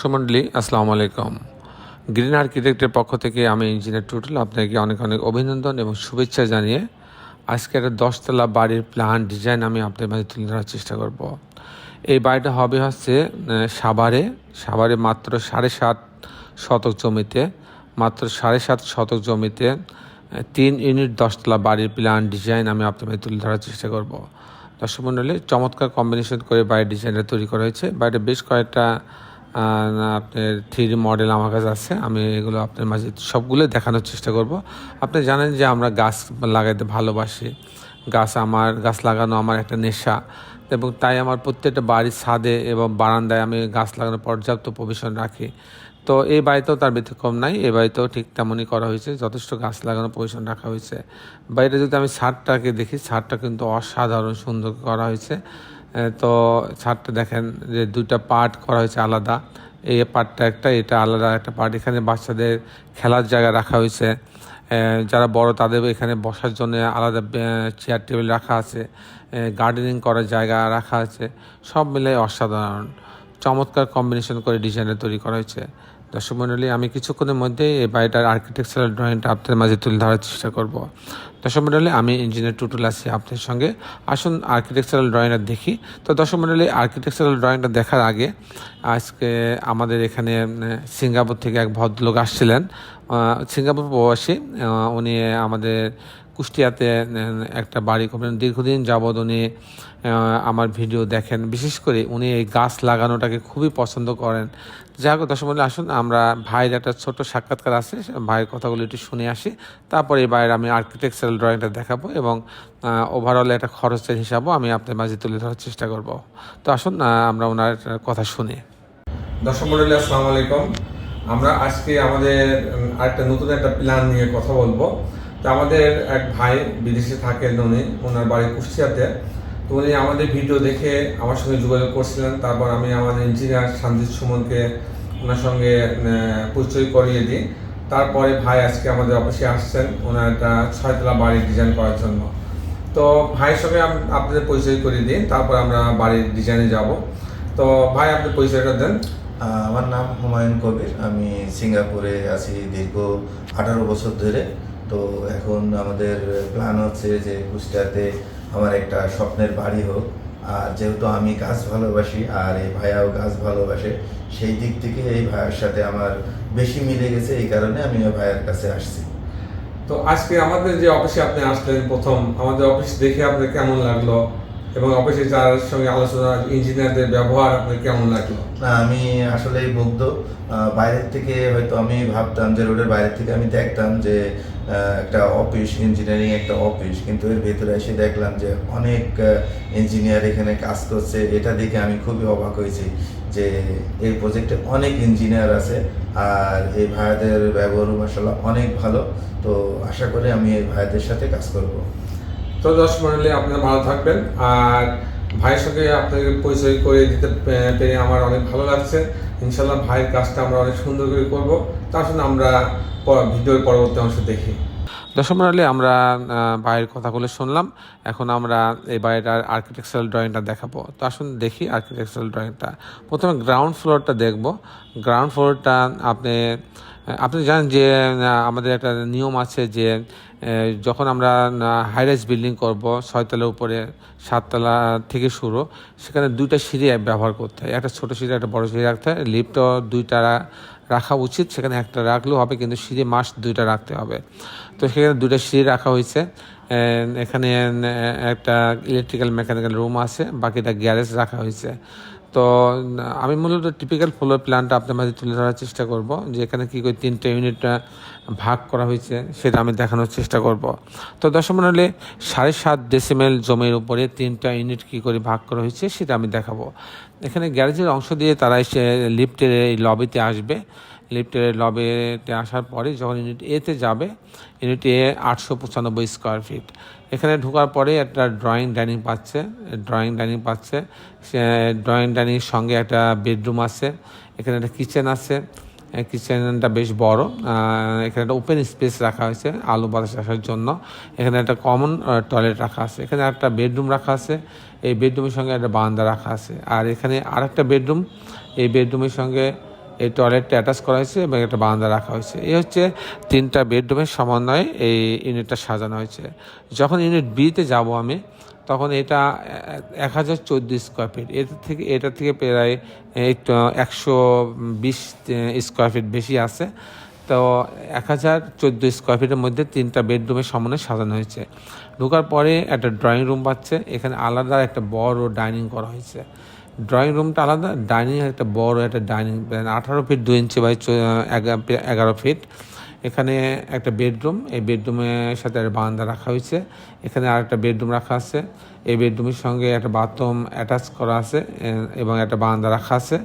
সুমন্ডলী, আসসালামু আলাইকুম। গ্রিন আর্কিটেক্টের পক্ষ থেকে আমি ইঞ্জিনিয়ার টুটুল আপনাকে অনেক অনেক অভিনন্দন এবং শুভেচ্ছা জানিয়ে আজকে একটা দশতলা বাড়ির প্ল্যান ডিজাইন আমি আপনাদের মাঝে তুলে ধরার চেষ্টা করব। এই বাড়িটা হবে হচ্ছে সাভারে। সাভারে মাত্র সাড়ে সাত শতক জমিতে, মাত্র সাড়ে সাত শতক জমিতে তিন ইউনিট দশতলা বাড়ির প্ল্যান ডিজাইন আমি আপনাদের তুলে ধরার চেষ্টা করব। দর্শক মণ্ডলী, চমৎকার কম্বিনেশন করে বাড়ির ডিজাইনটা তৈরি করা হয়েছে। বাড়িটা বেশ কয়েকটা আপনার থ্রি মডেল আমার কাছে আছে। আমি এগুলো আপনার মাঝে সবগুলো দেখানোর চেষ্টা করব। আপনি জানেন যে আমরা গাছ লাগাইতে ভালোবাসি। গাছ আমার গাছ লাগানো আমার একটা নেশা। এবং তাই আমার প্রত্যেকটা বাড়ির ছাদে এবং বারান্দায় আমি গাছ লাগানোর পর্যাপ্ত প্রভিশন রাখি। তো এই বাড়িতেও তার ব্যতিক্রম নাই। এই বাড়িতেও ঠিক তেমনই করা হয়েছে। যথেষ্ট গাছ লাগানোর পজিশন রাখা হয়েছে। বাড়িটা যদি আমি ছাদটাকে দেখি ছাদটা কিন্তু অসাধারণ সুন্দর করা হয়েছে। এ, তো ছাদটা দেখেন যে দুইটা পার্ট করা হয়েছে আলাদা। এই পার্টটা একটা, এটা আলাদা একটা পার্ট। এখানে বাচ্চাদের খেলার জায়গা রাখা হয়েছে। যারা বড় তাদের এখানে বসার জন্য আলাদা চেয়ার টেবিল রাখা আছে। গার্ডেনিং করার জায়গা রাখা আছে। সব মিলে অসাধারণ। চমৎকার কম্বিনেশন করে ডিজাইনটা তৈরি করা হয়েছে। দর্শক মণ্ডলী আমি কিছুক্ষণের মধ্যে এই বাড়িটার আর্কিটেকচারাল ড্রয়িংটা আপনাদের মাঝে তুলে ধরার চেষ্টা করব। দর্শক মণ্ডলী আমি ইঞ্জিনিয়ার টুটুল আছি আপনাদের সঙ্গে। আসুন আর্কিটেকচারাল ড্রয়িংটা দেখি। তো দর্শক মণ্ডলী আর্কিটেকচারাল ড্রয়িংটা দেখার আগে, আজকে আমাদের এখানে সিঙ্গাপুর থেকে এক ভদ্রলোক আসছিলেন। সিঙ্গাপুর প্রবাসী উনি আমাদের কুষ্টিয়াতে একটা বাড়ি করবেন দীর্ঘদিন যাবৎ উনি আমার ভিডিও দেখেন। বিশেষ করে উনি এই গাছ লাগানোটাকে খুবই পছন্দ করেন। যাই হোক মণ্ডলী আসুন, আমরা ভাইয়ের একটা ছোট সাক্ষাৎকার আছে। ভাইয়ের কথাগুলো একটু শুনে আসি। তারপরে এই বাইরে আমি আর্কিটেকচারাল ড্রয়িংটা দেখাবো এবং ওভারঅল একটা খরচের হিসাবও আমি আপনার মাঝে তুলে ধরার চেষ্টা করব। তো আসুন আমরা ওনার কথা শুনি। দর্শক মন্ডলী, আসসালামু আলাইকুম। আমরা আজকে আমাদের আরেকটা নতুন একটা প্ল্যান নিয়ে কথা বলব। তো আমাদের এক ভাই বিদেশে থাকেন উনি। ওনার বাড়ি কুষ্টিয়াতে। তো উনি আমাদের ভিডিও দেখে আমার সঙ্গে যোগাযোগ করছিলেন। তারপর আমি আমাদের ইঞ্জিনিয়ার শান্তিত সুমনকে ওনার সঙ্গে পরিচয় করিয়ে দিই। তারপরে ভাই আজকে আমাদের অফিসে আসছেন। ওনার একটা ছয়তলা বাড়ি ডিজাইন করার জন্য। তো ভাইয়ের সঙ্গে আপনাদের পরিচয় করিয়ে দিন তারপর আমরা বাড়ির ডিজাইনে যাব। তো ভাই, আপনি পরিচয়টা দেন। আমার নাম হুমায়ুন কবির। আমি সিঙ্গাপুরে আছি দীর্ঘ আঠারো বছর ধরে। তো এখন আমাদের প্ল্যান হচ্ছে যে কুষ্টিয়াতে আমার একটা স্বপ্নের বাড়ি হোক। আর যেহেতু আমি গাছ ভালোবাসি আর এই ভাইয়াও গাছ ভালোবাসে সেই দিক থেকে এই ভাইয়ের সাথে আমার বেশি মিলে গেছে এই কারণে আমি ওই ভাইয়ের কাছে আসছি। তো আজকে আমাদের যে অফিসে আপনি আসলেন প্রথম আমাদের অফিস দেখে আপনার কেমন লাগল? এবং অফিসে যার সঙ্গে আলোচনা ইঞ্জিনিয়ারদের ব্যবহার আপনার কেমন লাগল? না আমি আসলেই মুগ্ধ। বাইরের থেকে হয়তো আমি ভাবতাম যে রোডের বাইরের থেকে আমি দেখতাম যে একটা অফিস ইঞ্জিনিয়ারিং একটা অফিস কিন্তু এর ভেতরে এসে দেখলাম যে অনেক ইঞ্জিনিয়ার এখানে কাজ করছে। এটা দেখে আমি খুবই অবাক হয়েছি যে এই প্রজেক্টে অনেক ইঞ্জিনিয়ার আছে আর এই ভাইয়াদের ব্যবহার মাসাল্লাহ অনেক ভালো। তো আশা করি আমি এই ভাইয়াদের সাথে কাজ করব। তো দশ মন্ডলে, আপনারা ভালো থাকবেন। আর ভাইয়ের সঙ্গে আপনাকে পরিচয় করে দিতে পেরে আমার অনেক ভালো লাগছে। ইনশাল্লাহ ভাইয়ের কাজটা আমরা অনেক সুন্দর করে করব। তার জন্য আমরা ভিডিওর পরবর্তী অংশ দেখি। দর্শক মন্ডলী আমরা ভাইয়ের কথাগুলো শুনলাম। এখন আমরা এই বাড়িটার আর্কিটেকচারাল ড্রয়িংটা দেখাবো। তো আসুন দেখি আর্কিটেকচারাল ড্রয়িংটা প্রথমে গ্রাউন্ড ফ্লোরটা দেখব। গ্রাউন্ড ফ্লোরটা আপনি আপনি জানেন যে আমাদের একটা নিয়ম আছে যে যখন আমরা হাই হাইরাইজ বিল্ডিং করব ছয়তলার উপরে, সাততলা থেকে শুরু, সেখানে দুইটা সিঁড়ি ব্যবহার করতে হয়। একটা ছোটো সিঁড়ি, একটা বড় সিঁড়ি রাখতে হয়। লিফটও দুইটা রাখা উচিত, সেখানে একটা রাখলেও হবে, কিন্তু সিঁড়ি মাস দুইটা রাখতে হবে। তো সেখানে দুইটা সিঁড়ি রাখা হয়েছে। এখানে একটা ইলেকট্রিক্যাল মেকানিক্যাল রুম আছে, বাকিটা গ্যারেজ রাখা হয়েছে। তো, আমি মূলত টিপিক্যাল ফ্লোর প্ল্যানটা আপনার মাঝে তুলে ধরার চেষ্টা করব, যে এখানে কী করে তিনটে ইউনিটটা ভাগ করা হয়েছে, সেটা আমি দেখানোর চেষ্টা করব। তো দশম হলে সাড়ে সাত ডেসিমেল জমির উপরে তিনটা ইউনিট কী করে ভাগ করা হয়েছে, সেটা আমি দেখাবো। এখানে গ্যারেজের অংশ দিয়ে তারা এসে লিফটের এই লবিতে আসবে লিফটের লবেতে আসার পরে যখন ইউনিট এতে যাবে ইউনিট এ আটশো পঁচানব্বই স্কোয়ার ফিট এখানে ঢোকার পরে একটা ড্রয়িং ডাইনিং পাচ্ছে ড্রয়িং ডাইনিং পাচ্ছে। সে ড্রয়িং ডাইনিংয়ের সঙ্গে একটা বেডরুম আছে, এখানে একটা কিচেন আছে। কিচেনটা বেশ বড় এখানে একটা ওপেন স্পেস রাখা হয়েছে, আলু বাতাস রাখার জন্য। এখানে একটা কমন টয়লেট রাখা আছে। এখানে একটা বেডরুম রাখা আছে, এই বেডরুমের সঙ্গে একটা বারান্দা রাখা আছে। আর এখানে আর একটা বেডরুম এই বেডরুমের সঙ্গে এই টয়লেটটা অ্যাটাচ করা হয়েছে এবং একটা বারান্দা রাখা হয়েছে। এই হচ্ছে তিনটা বেডরুমের সমন্বয়ে এই ইউনিটটা সাজানো হয়েছে। যখন ইউনিট বিতে যাব আমি, তখন এটা এক হাজার চোদ্দ স্কোয়ার ফিট এটা থেকে এটা থেকে প্রায় একটু একশো বিশ স্কোয়ার ফিট বেশি আছে। তো এক হাজার চোদ্দ স্কোয়ার ফিটের মধ্যে তিনটা বেডরুমের সমন্বয়ে সাজানো হয়েছে। ঢোকার পরে একটা ড্রয়িং রুম পাচ্ছে। এখানে আলাদা একটা বড় ডাইনিং করা হয়েছে। ড্রয়িং রুমটা আলাদা ডাইনিং একটা বড় একটা ডাইনিং আঠারো ফিট দু ইঞ্চি বাই এগারো ফিট এখানে একটা বেডরুম, এই বেডরুমের সাথে একটা বারান্দা রাখা হয়েছে। এখানে আর একটা বেডরুম রাখা আছে। এই বেডরুমের সঙ্গে একটা বাথরুম অ্যাটাচ করা আছে এবং একটা বারান্দা রাখা আছে।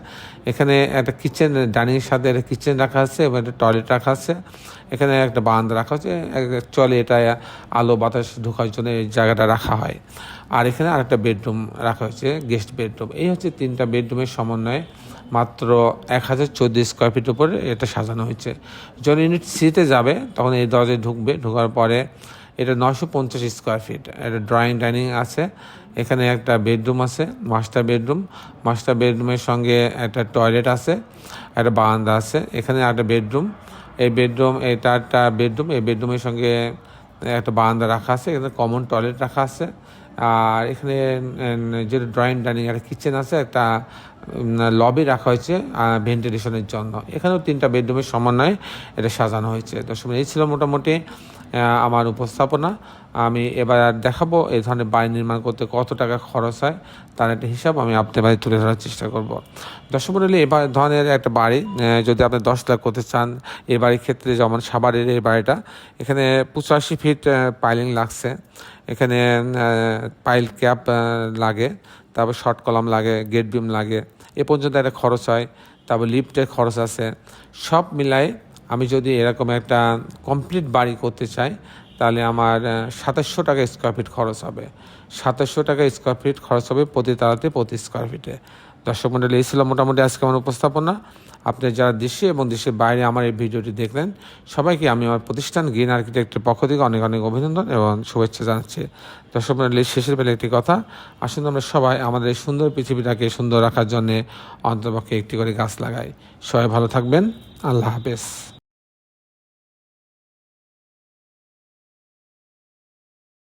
এখানে একটা কিচেন ডাইনিংয়ের সাথে একটা কিচেন রাখা আছে, এবং একটা টয়লেট রাখা আছে। এখানে একটা বারান্দা রাখা হচ্ছে চলে এটা আলো বাতাস ঢোকার জন্য এই জায়গাটা রাখা হয়। আর এখানে আরেকটা বেডরুম রাখা হয়েছে, গেস্ট বেডরুম। এই হচ্ছে তিনটা বেডরুমের সমন্বয়ে মাত্র এক হাজার চোদ্দ স্কোয়ার ফিট উপরে এটা সাজানো হয়েছে। যখন ইউনিট সিতে যাবে, তখন এই দরজায় ঢুকবে, ঢোকার পরে এটা নশো পঞ্চাশ স্কোয়ার ফিট একটা ড্রয়িং ডাইনিং আছে। এখানে একটা বেডরুম আছে মাস্টার বেডরুম মাস্টার বেডরুমের সঙ্গে একটা টয়লেট আছে, একটা বারান্দা আছে। এখানে একটা বেডরুম এই বেডরুম এটা একটা বেডরুম এই বেডরুমের সঙ্গে একটা বারান্দা রাখা আছে। এখানে কমন টয়লেট রাখা আছে। আর এখানে যেটা ড্রয়িং ডাইনিং একটা কিচেন আছে, একটা লবি রাখা হয়েছে ভেন্টিলেশনের জন্য। এখানেও তিনটা বেডরুমের সমন্বয়ে এটা সাজানো হয়েছে। দর্শক এই ছিল মোটামুটি আমার উপস্থাপনা। আমি এবার আর দেখাবো এই ধরনের বাড়ি নির্মাণ করতে কত টাকা খরচ হয়, তার একটা হিসাব আমি আপনার বাড়ি তুলে ধরার চেষ্টা করব। দর্শক মন্ডলী, এবার ধরনের একটা বাড়ি যদি আপনি দশ লাখ করতে চান এ বাড়ির ক্ষেত্রে যেমন সাভারের এই বাড়িটা, এখানে পঁচাশি ফিট পাইলিং লাগছে। এখানে পাইল ক্যাপ লাগে, তারপর শর্ট কলাম লাগে, গেট বিম লাগে, এ পর্যন্ত একটা খরচ হয়, তারপর লিফটের খরচ আছে। সব মিলাই আমি যদি এরকম একটা কমপ্লিট বাড়ি করতে চাই, তাহলে আমার সাতাশশো টাকা স্কোয়ার ফিট খরচ হবে। সাতাশশো টাকা স্কোয়ার ফিট খরচ হবে প্রতি তালাতে প্রতি স্কোয়ার ফিটে দর্শক মন্ডলী, এই ছিল মোটামুটি আজকে আমার উপস্থাপনা। আপনি যারা দেশে এবং দেশের বাইরে আমার এই ভিডিওটি দেখলেন, সবাইকে আমি আমার প্রতিষ্ঠান গ্রিন আর্কিটেক্টের পক্ষ থেকে অনেক অনেক অভিনন্দন এবং শুভেচ্ছা জানাচ্ছি। দর্শক মন্ডলী, শেষের বেলা একটি কথা, আসুন আমরা সবাই আমাদের এই সুন্দর পৃথিবীটাকে সুন্দর রাখার জন্যে অন্তপক্ষে একটি করে গাছ লাগাই। সবাই ভালো থাকবেন। আল্লাহ হাফেজ।